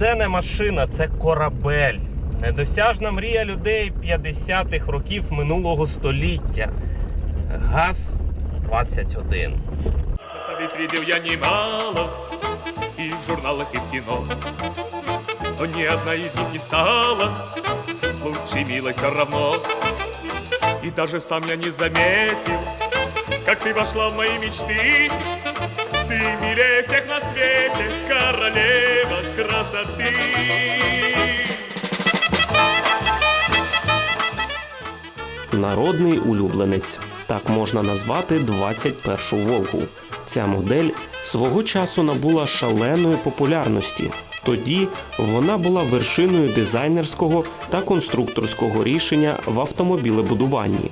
це не машина, це корабель. Недосяжна мрія людей 50-х років минулого століття. ГАЗ-21. Красавиц видел я немало И в журналах, и в кино Но ни одна из них не стала Лучше милой все равно И даже сам я не заметил Как ты вошла в мои мечты Ты милее всех на свете Королева красоты Народний улюбленець. Так можна назвати 21-шу Волгу. Ця модель свого часу набула шаленої популярності. Тоді вона була вершиною дизайнерського та конструкторського рішення в автомобілебудуванні.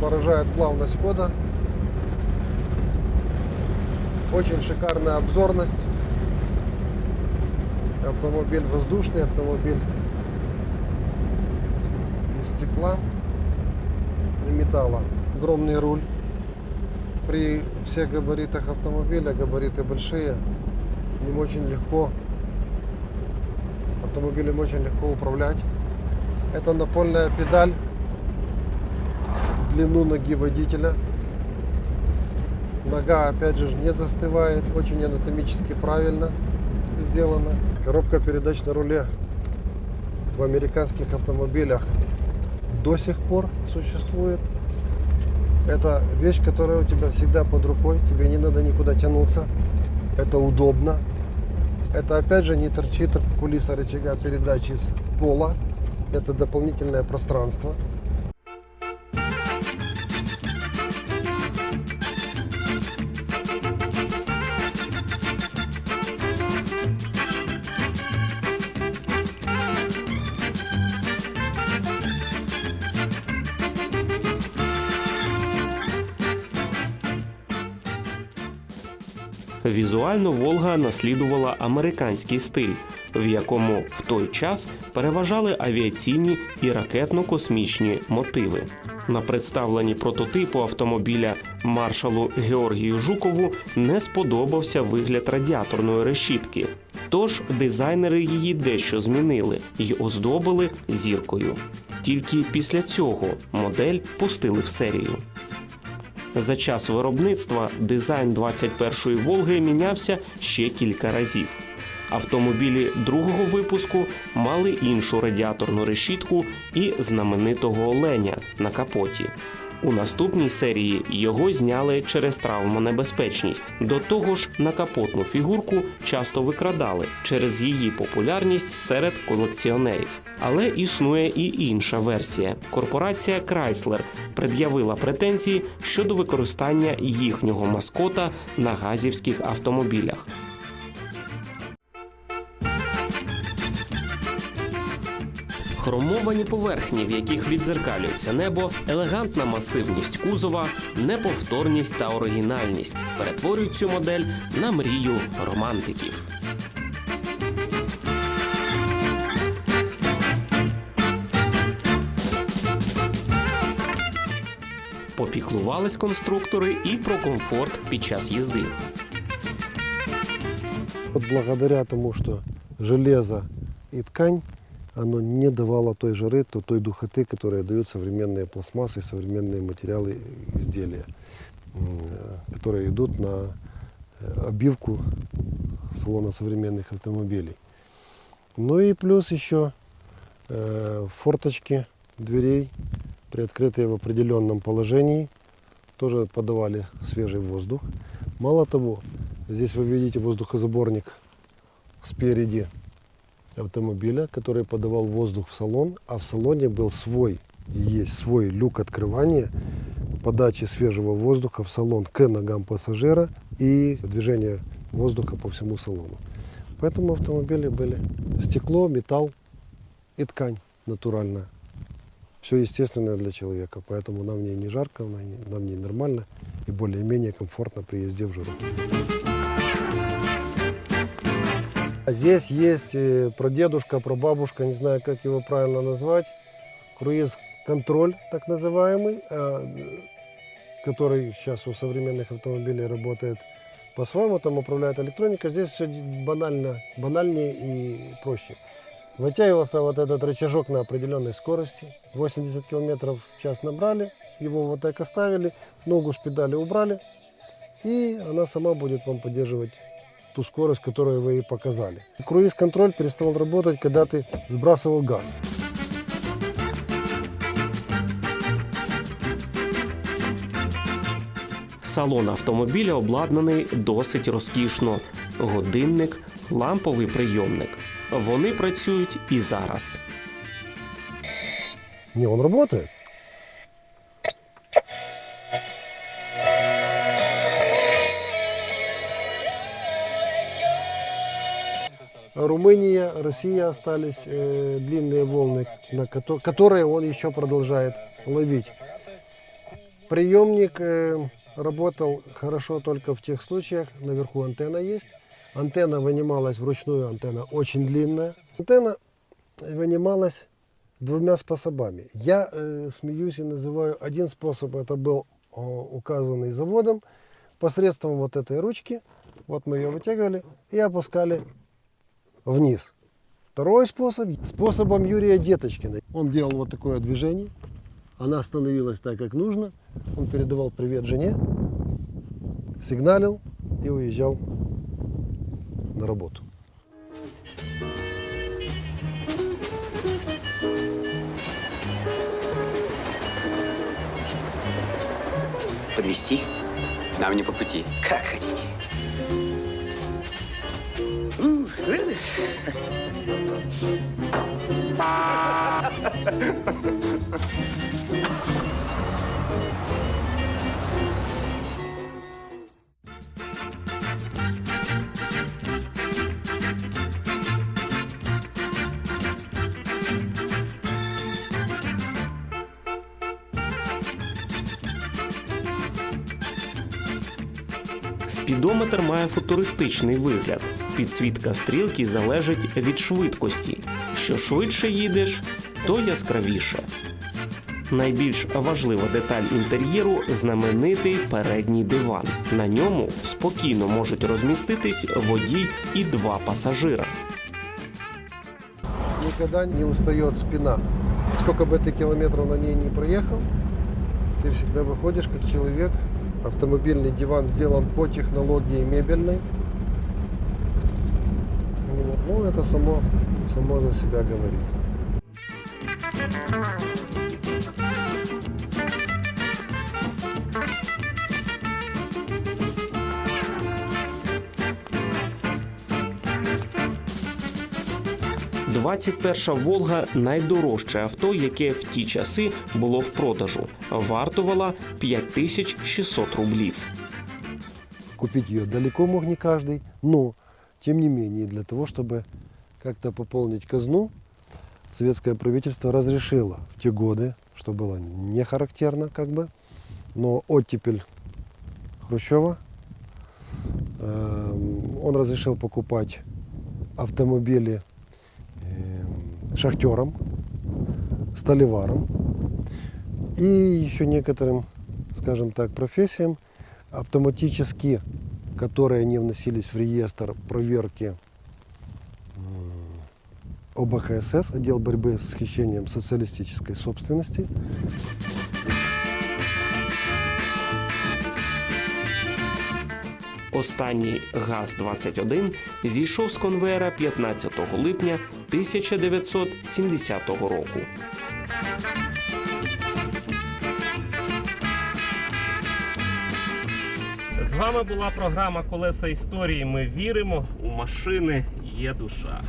Поражает плавность хода. Очень шикарная обзорность. Автомобиль воздушный, автомобиль из стекла и металла. Огромный руль. При всех габаритах автомобиля, габариты большие, им очень легко, автомобилем очень легко управлять. Это напольная педаль длину ноги водителя. Нога, опять же, не застывает, очень анатомически правильно сделано. Коробка передач на руле в американских автомобилях до сих пор существует. Это вещь, которая у тебя всегда под рукой, тебе не надо никуда тянуться. Это удобно. Это опять же не торчит кулиса рычага передач из пола. Это дополнительное пространство. Візуально Волга наслідувала американський стиль, в якому в той час переважали авіаційні і ракетно-космічні мотиви. На представленні прототипу автомобіля маршалу Георгію Жукову не сподобався вигляд радіаторної решітки. Тож дизайнери її дещо змінили і оздобили зіркою. Тільки після цього модель пустили в серію. За час виробництва дизайн 21-ї Волги мінявся ще кілька разів. Автомобілі другого випуску мали іншу радіаторну решітку і знаменитого оленя на капоті. У наступній серії його зняли через травмонебезпечність. До того ж, на капотну фігурку часто викрадали через її популярність серед колекціонерів. Але існує і інша версія. Корпорація Chrysler пред'явила претензії щодо використання їхнього маскота на газівських автомобілях. Хромовані поверхні, в яких відзеркалюється небо, елегантна масивність кузова, неповторність та оригінальність перетворюють цю модель на мрію романтиків. Попіклувались конструктори і про комфорт під час їзди. Вот благодаря тому, что железо и ткань, оно не давало той жары, то, той духоты, которые дают современные пластмассы, современные материалы изделия, э, которые идут на э, обивку салона современных автомобилей. Ну и плюс еще э, форточки дверей, приоткрытые в определенном положении, тоже подавали свежий воздух. Мало того, здесь вы видите воздухозаборник спереди автомобиля, который подавал воздух в салон, а в салоне был свой, есть свой люк открывания подачи свежего воздуха в салон к ногам пассажира и движение воздуха по всему салону. Поэтому автомобили были стекло, металл и ткань натуральная. все естественное для человека, поэтому нам в не жарко, нам в ней нормально и более-менее комфортно при езде в жару. А Здесь есть э, прадедушка, прабабушка, не знаю, как его правильно назвать, круиз-контроль, так называемый, э, который сейчас у современных автомобилей работает по-своему, там управляет электроника. Здесь все банально, банальнее и проще. Вытягивался вот этот рычажок на определенной скорости. 80 км в час набрали, его вот так оставили, ногу с педали убрали, и она сама будет вам поддерживать ту скорость, которую вы ей показали. Круиз-контроль перестал работать, когда ты сбрасывал газ. Салон автомобіля обладнаний досить розкішно. Годинник, ламповий прийомник. Вони працюють і зараз. Не, он работает. Румыния, Россия остались э, длинные волны, на кото- которые он еще продолжает ловить. Приемник э, работал хорошо только в тех случаях, наверху антенна есть. Антенна вынималась вручную, антенна очень длинная. Антенна вынималась двумя способами. Я э, смеюсь и называю один способ, это был э, указанный заводом, посредством вот этой ручки, вот мы ее вытягивали и опускали вниз. Второй способ, способом Юрия Деточкина. Он делал вот такое движение, она становилась так, как нужно, он передавал привет жене, сигналил и уезжал на работу. Подвести? Нам не по пути. Как хотите. Спідометр має футуристичний вигляд Підсвітка стрілки залежить від швидкості. Що швидше їдеш, то яскравіше. Найбільш важлива деталь інтер'єру знаменитий передній диван. На ньому спокійно можуть розміститись водій і два пасажира. Никогда не устает спина. Сколько бы ты километров на ней не проехал, ты всегда выходишь как человек. Автомобильный диван сделан по технологии мебельной. Ну, это само, само за себя говорит. – 21 Волга найдорожче авто, яке в ті часи було в продажу. Вартувала 5600 рублів. Купить ее далеко мог не каждый, но, тем не менее, для того, чтобы как-то пополнить казну, советское правительство разрешило в те годы, что было не характерно, как бы, но оттепель Хрущева, эм, он разрешил покупать автомобили эм, шахтерам, столеварам и еще некоторым, скажем так, профессиям, автоматически, которые не вносились в реестр проверки ОБХСС, отдел борьбы с хищением социалистической собственности. Останній ГАЗ-21 зійшов з конвейера 15 липня 1970 року. Вами була програма Колеса історії. Ми віримо, у машини є душа.